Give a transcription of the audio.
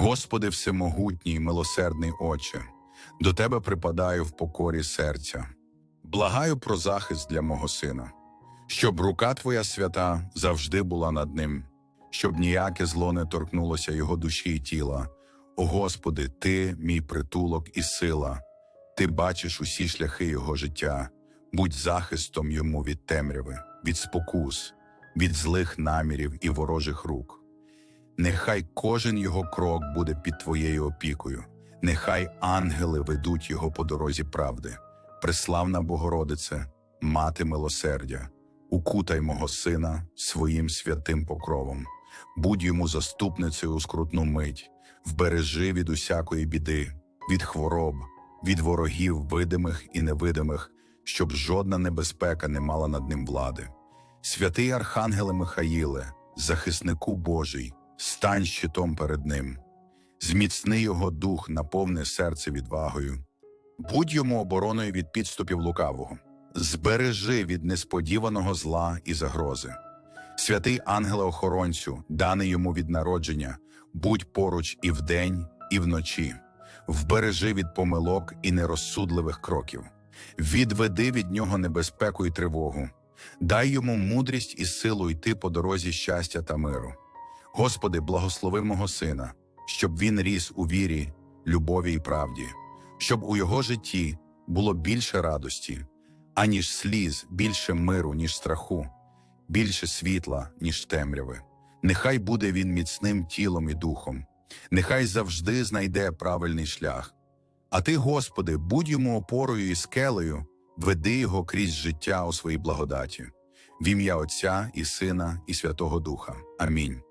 Господи, всемогутній, милосердний Отче, до Тебе припадаю в покорі серця. Благаю про захист для мого сина, щоб рука Твоя свята завжди була над ним, щоб ніяке зло не торкнулося його душі і тіла. О Господи, Ти мій притулок і сила, Ти бачиш усі шляхи його життя, будь захистом йому від темряви, від спокус, від злих намірів і ворожих рук. Нехай кожен його крок буде під Твоєю опікою, нехай ангели ведуть його по дорозі правди. Преславна Богородице, мати милосердя, укутай мого сина своїм святим покровом, будь йому заступницею у скрутну мить, вбережи від усякої біди, від хвороб, від ворогів видимих і невидимих, щоб жодна небезпека не мала над ним влади. Святий Архангеле Михаїле, захиснику Божий, стань щитом перед ним, зміцни його дух, наповни серце відвагою. Будь йому обороною від підступів лукавого, збережи від несподіваного зла і загрози. Святий ангеле-охоронцю, даний йому від народження, будь поруч і вдень, і вночі, вбережи від помилок і нерозсудливих кроків, відведи від нього небезпеку і тривогу, дай йому мудрість і силу йти по дорозі щастя та миру. Господи, благослови мого сина, щоб він ріс у вірі, любові і правді щоб у його житті було більше радості, аніж сліз, більше миру, ніж страху, більше світла, ніж темряви. Нехай буде він міцним тілом і духом, нехай завжди знайде правильний шлях. А ти, Господи, будь йому опорою і скелею, веди його крізь життя у своїй благодаті, в ім'я Отця і Сина, і Святого Духа. Амінь.